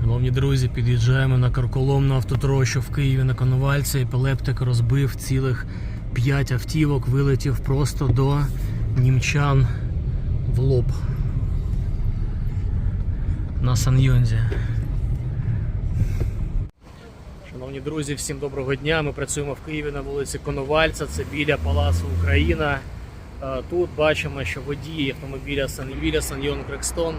Шановні друзі, під'їжджаємо на карколомну автотрощу в Києві на Коновальці. Епілептик розбив цілих 5 автівок, вилетів просто до німчан в лоб на Санйонзі. Шановні друзі, всім доброго дня. Ми працюємо в Києві на вулиці Коновальця, це біля Палацу Україна. Е, Тут бачимо, що водій автомобіля Санвіля Саньйон Крекстон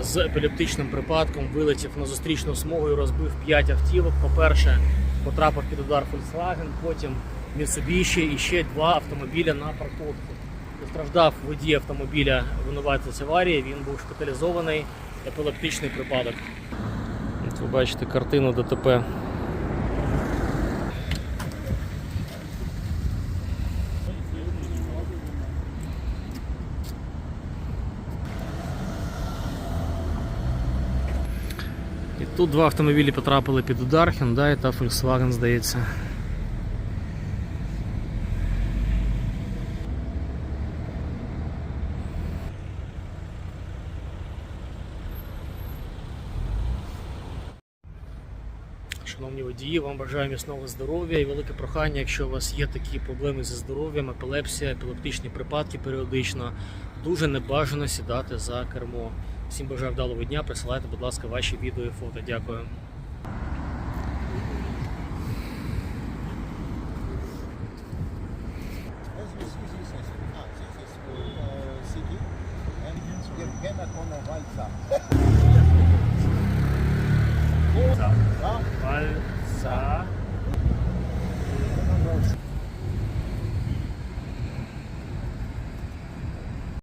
з епілептичним припадком вилетів на зустрічну смугу і розбив 5 автівок. По-перше, потрапив під удар Volkswagen, потім Mitsubishi і ще два автомобіля на парковку. Постраждав водій автомобіля винуватець аварії, він був шпиталізований, епілептичний припадок. От ви бачите картину ДТП. Тут два автомобілі потрапили під удар, Hyundai та Volkswagen, здається. Шановні водії, вам бажаю міцного здоров'я і велике прохання, якщо у вас є такі проблеми зі здоров'ям, епілепсія, епілептичні припадки періодично, дуже небажано сідати за кермо. Всім бажаю вдалого дня, присилайте, будь ласка, ваші відео і фото. Дякую. Ist.